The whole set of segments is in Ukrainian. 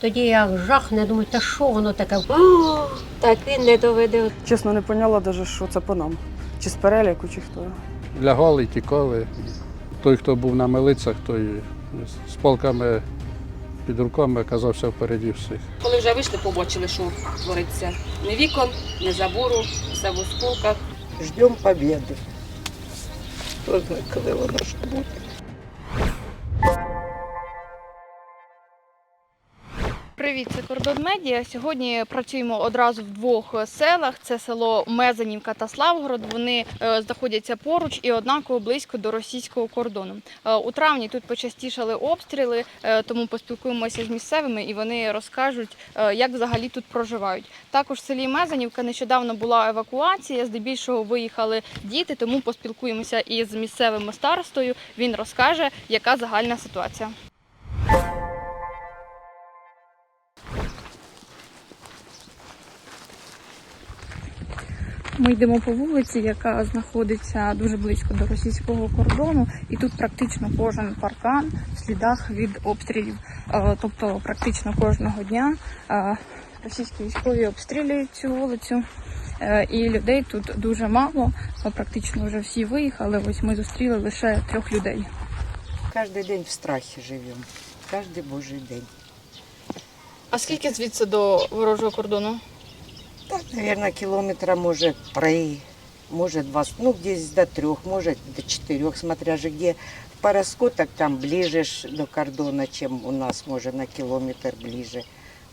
Тоді я жахне, думаю, та що воно таке? О, так він не доведе. Чесно, не поняла навіть, що це по нам. Чи з переліку, чи хто. лягали, тікали. Той, хто був на милицях, той з палками під руками оказався впереді всіх. Коли вже вийшли, побачили, що твориться. Ні вікон, ні забору, все в осколках. Ждем победы. Хто знає, коли воно ж буде. Привіт, це Кордон Медіа. Сьогодні працюємо одразу в двох селах. Це село Мезанівка та Славгород. Вони е, знаходяться поруч і однаково близько до російського кордону. Е, у травні тут почастішали обстріли, е, тому поспілкуємося з місцевими і вони розкажуть, е, як взагалі тут проживають. Також в селі Мезанівка нещодавно була евакуація. Здебільшого виїхали діти, тому поспілкуємося із місцевим старостою. Він розкаже, яка загальна ситуація. Ми йдемо по вулиці, яка знаходиться дуже близько до російського кордону, і тут практично кожен паркан в слідах від обстрілів. Е, Тобто, практично кожного дня е, російські військові обстрілюють цю вулицю, е, і людей тут дуже мало. Практично вже всі виїхали. Ось ми зустріли лише трьох людей. Кожен день в страхі живемо. Кожен божий день. А скільки звідси до ворожого кордону? Так, наверное, кілометра може три, може два, ну, десь до трьох, може до чотирьох, смотря же где. В Параскотах там ближе до кордону, чим у нас, може, на кілометр ближе.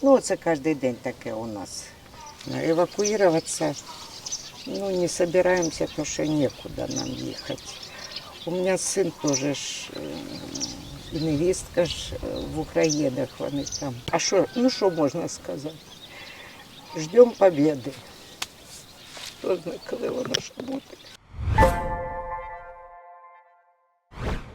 Ну, це кожен день таке у нас. Евакуюватися, ну, не собираемся, тому що нікуди нам їхати. У мене син теж ж, і невістка ж е, в Українах вони там. А що, ну що можна сказати? Ждем победы. Хто знає, коли воно ж буде.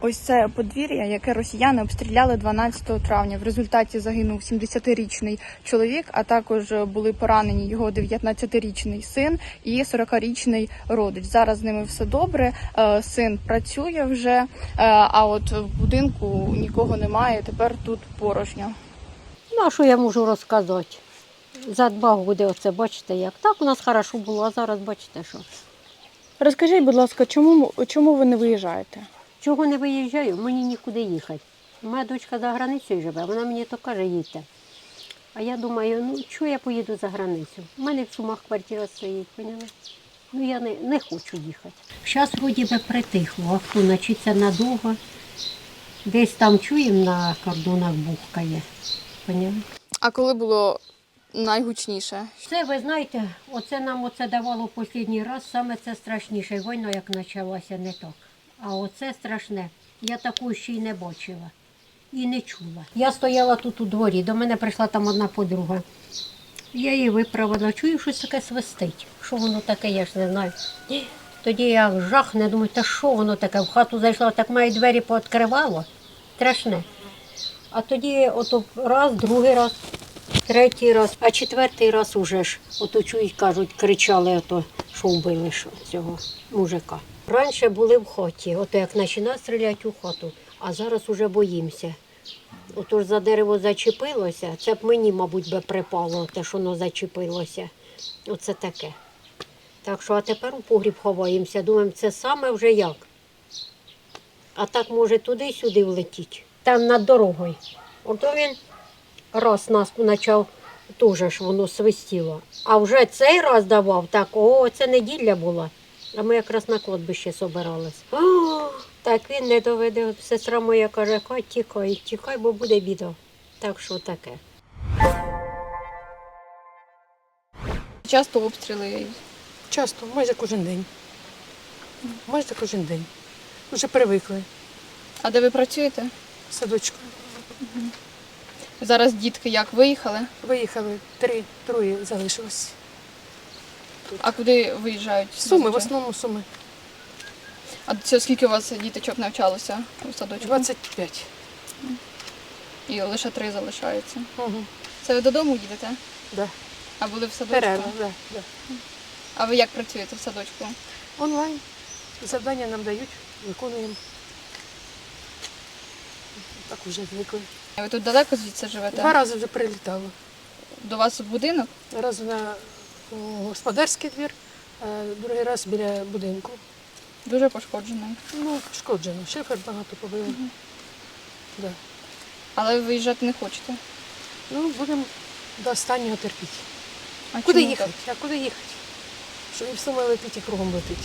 Ось це подвір'я, яке росіяни обстріляли 12 травня. В результаті загинув 70-річний чоловік, а також були поранені його 19-річний син і 40-річний родич. Зараз з ними все добре. Е, Син працює вже, е, а от в будинку нікого немає. Тепер тут порожньо. Ну, а що я можу розказати? Задбав буде оце, бачите, як. Так у нас хорошо було, а зараз бачите, що. Розкажіть, будь ласка, чому, чому ви не виїжджаєте? Чого не виїжджаю, мені нікуди їхати. Моя дочка за границею живе, вона мені то каже, їдьте. А я думаю, ну чого я поїду за границю? У мене в Сумах квартира стоїть, поняли? Ну я не, не хочу їхати. Зараз вроді би притихло, а хто начиться надовго. Десь там чуємо на кордонах бухкає. Поняли? А коли було найгучніше? Це, ви знаєте, оце нам оце давало останній раз, саме це страшніше. Війна як почалася не так. А оце страшне. Я такого ще й не бачила і не чула. Я стояла тут у дворі, до мене прийшла там одна подруга. Я її виправила, чую, щось таке свистить. Що воно таке, я ж не знаю. Тоді я жахне, думаю, та що воно таке? В хату зайшла, так маю двері пооткривало. Страшне. А тоді ото раз, другий раз, третій раз, а четвертий раз уже ж, ото чують, кажуть, кричали, ото, що вбили що, цього мужика. Раніше були в хаті, ото як починає стріляти у хату, а зараз уже боїмося. Ото ж за дерево зачепилося, це б мені, мабуть, би припало, те, що воно зачепилося. Оце таке. Так що, а тепер у погріб ховаємося, думаємо, це саме вже як. А так може туди-сюди влетіть. Там над дорогою. Ото він раз нас почав, теж ж воно свистіло. А вже цей раз давав, так, о, це неділя була. А ми якраз на кладбище собирались. О, так він не доведе. Сестра моя каже, Кать, тікай, тікай, бо буде біда. Так що таке. Часто обстріли. Часто, майже кожен день. Майже кожен день. Вже привикли. А де ви працюєте? в Садочку. Зараз дітки як виїхали? Виїхали, три, троє залишилось. А куди виїжджають? Суми, в основному суми. А це скільки у вас діточок навчалося у садочку? 25. І лише три залишаються. Угу. Це ви додому їдете? Да. А були в садочку? Перерва, да, да. А ви як працюєте в садочку? Онлайн. Завдання нам дають, виконуємо. Так вже звикли. Ви тут далеко звідси живете? Два рази вже прилітало. До вас в будинок? Раз на господарський двір, а другий раз біля будинку. Дуже пошкоджений. Ну, пошкоджено. Шифер багато побило. Да. Але ви виїжджати не хочете. Ну, будемо до останнього терпіти. А Куди їхати? А куди їхати? Що і в суми летить, і кругом летить.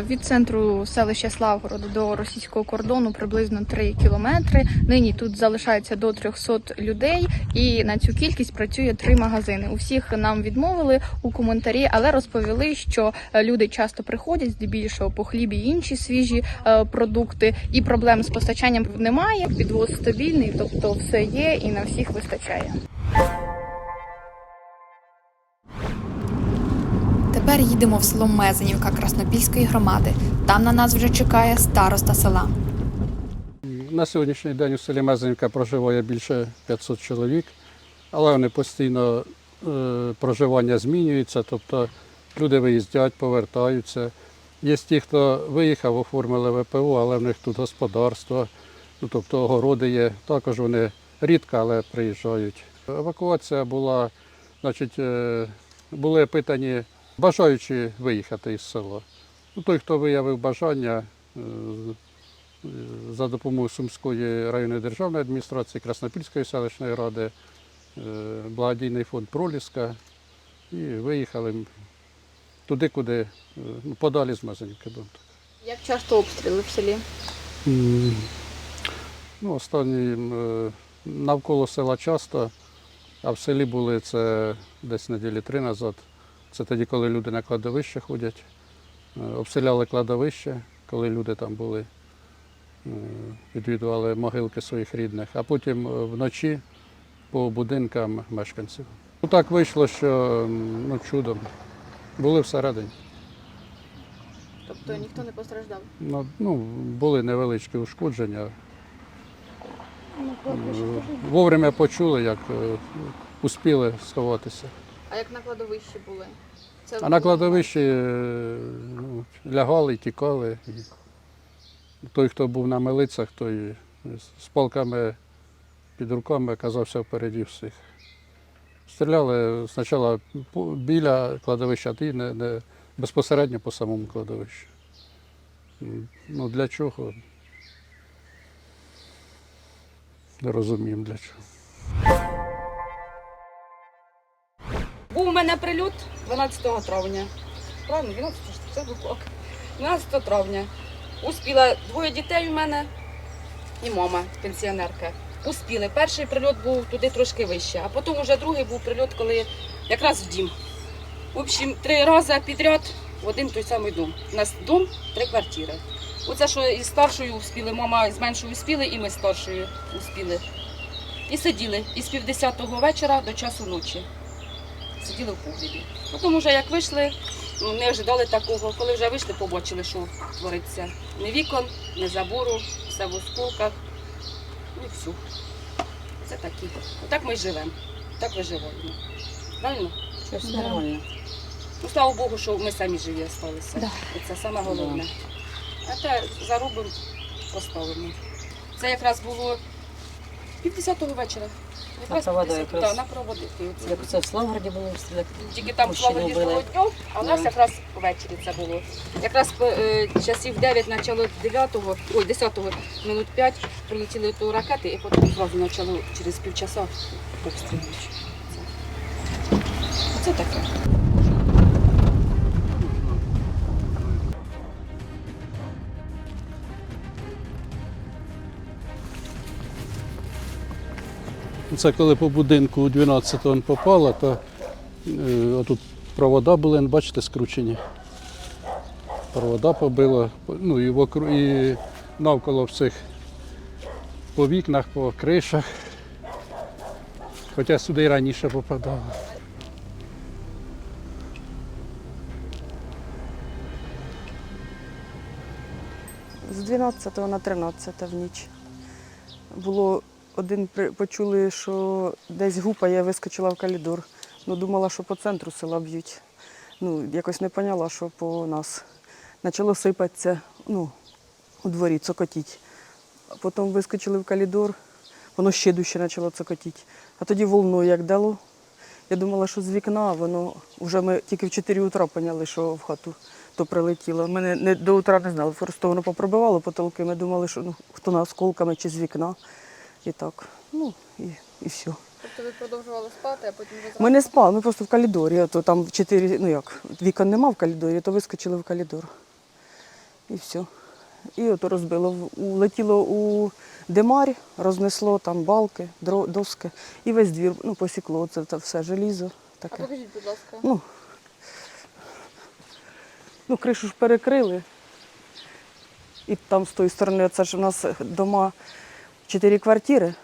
Від центру селища Славгород до російського кордону приблизно 3 кілометри. Нині тут залишається до 300 людей, і на цю кількість працює три магазини. У всіх нам відмовили у коментарі, але розповіли, що е, люди часто приходять здебільшого по хлібі і інші свіжі е, продукти, і проблем з постачанням немає. Підвоз стабільний, тобто все є і на всіх вистачає. Тепер їдемо в село Мезенівка Краснопільської громади. Там на нас вже чекає староста села. На сьогоднішній день у селі Мезенівка проживає більше 500 чоловік, але вони постійно е, проживання змінюються, тобто люди виїздять, повертаються. Є ті, хто виїхав, оформили ВПО, але в них тут господарство, ну, тобто огороди є. Також вони рідко, але приїжджають. Евакуація була, значить, е, були питані бажаючі виїхати із села. Ну, той, хто виявив бажання, е, за допомогою Сумської районної державної адміністрації, Краснопільської селищної ради, е, благодійний фонд Проліска і виїхали туди, куди е, ну, подалі з Мазанівки. Як часто обстріли в селі? Ну, останні навколо села часто, а в селі були це десь неділі три назад. Це тоді, коли люди на кладовище ходять. Е, Обстріляли кладовище, коли люди там були, е, відвідували могилки своїх рідних, а потім е, вночі по будинкам мешканців. Ну, так вийшло, що ну, чудом. Були всередині. Тобто ніхто не постраждав. Ну, ну, були невеличкі ушкодження. Е, Вовремя почули, як успіли сховатися. А як на кладовищі були? Це А на кладовищі е, ну, лягали, тікали. І той, хто був на милицях, той з палками під руками оказався впереді всіх. Стріляли спочатку по- біля кладовища, а ті не, не безпосередньо по самому кладовищу. М, Ну, для чого? Не розуміємо для чого. Мене прильот 12 травня. Правильно, 12 це був 12 травня. Успіла двоє дітей у мене і мама, пенсіонерка. Успіли. Перший прильот був туди трошки вище, а потім вже другий був прильот, коли якраз в дім. В общем, три рази підряд в один той самий дом. У нас дом, три квартири. Оце, що із старшою успіли, мама з меншою успіли, і ми з старшою успіли. І сиділи із півдесятого вечора до часу ночі сиділи в погрібі. Потім вже як вийшли, ну, не ожидали такого. Коли вже вийшли, побачили, що твориться. Ні вікон, ні забору, все в осколках. Ну і все. Це такі. Отак ми й живемо. Так виживаємо. Правильно? Все нормально. Ну, слава Богу, що ми самі живі залишилися. Да. Це саме головне. А те заробимо, поставимо. Це якраз було півдесятого вечора. Якраз провода півдесят- якраз. Да, на проводити. Як це в Славгороді було обстріляти? Тільки там Мужчину слава вбили. днем, а у нас Да. якраз ввечері це було. Якраз е, часів 9 почало 9, ой, 10 минут 5 прилетіли то ракети, і потім зразу почало через півчаса обстрілювати. Це таке. Це коли по будинку у 12 он попало, то е, отут провода були, бачите, скручені. Провода побило, ну і, вокру, і навколо всіх по вікнах, по кришах. Хоча сюди і раніше попадало. З 12 на 13 в ніч. Було один почули, що десь гупає, вискочила в коридор. Ну, думала, що по центру села б'ють. ну, якось не поняла, що по нас. Почало сипатися ну, у дворі, цокотіть. А потім вискочили в коридор, воно ще дужче почало цокотіти. А тоді волною як дало. Я думала, що з вікна, воно вже ми тільки в 4 утра поняли, що в хату то прилетіло. Ми не, до утра не знали, просто воно попробивало потолки. Ми думали, що ну, хто на осколками чи з вікна. І так. Ну і, і все. Тобто ви продовжували спати, а потім вже Ми не спали, ми просто в коридорі. А то там чотири, ну як, вікон нема в коридорі, то вискочили в коридор. І все. І ото розбило. В- Улетіло у димарь, рознесло там балки, доски. І весь двір ну, посікло. Це, все желізо. Таке. А покажіть, будь ласка. Ну, ну, кришу ж перекрили. І там з тої сторони, це ж у нас дома чотири квартири,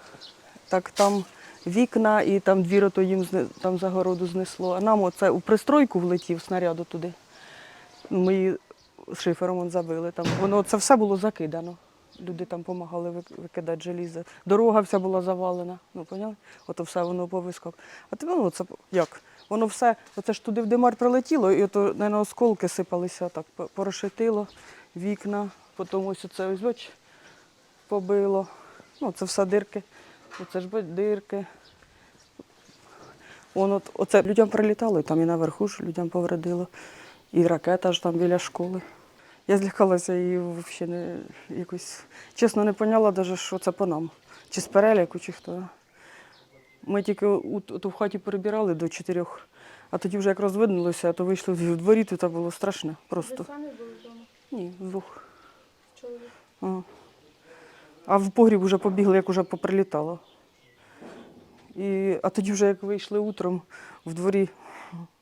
так там вікна і там двір ото їм там загороду знесло. А нам оце у пристройку влетів снаряд туди. Ми її шифером забили. Там. Воно це все було закидано. Люди там допомагали викидати желізо. Дорога вся була завалена. Ну, поняли? Ото все воно повискок. А тепер ну, це як? Воно все, оце ж туди в димар прилетіло, і ото на осколки сипалися, так по- порошетило, вікна, потім ось оце ось бач, побило. Ну, це все дирки. Оце ж дирки. Воно, от- оце людям прилітало, і там і наверху ж людям повредило. І ракета ж там біля школи. Я злякалася і взагалі не якось чесно не поняла, даже, що це по нам. Чи з переляку, чи хто. Ми тільки у, ту в хаті перебирали до чотирьох, а тоді вже як розвиднулося, то вийшли в дворі, то це було страшно просто. самі були вдома? Ні, вдвох. Чоловік. Ага. А в погріб вже побігли, як вже поприлітало. І, а тоді вже як вийшли утром в дворі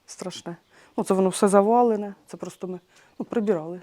страшне. Ну, це воно все завалене, це просто ми ну, прибирали.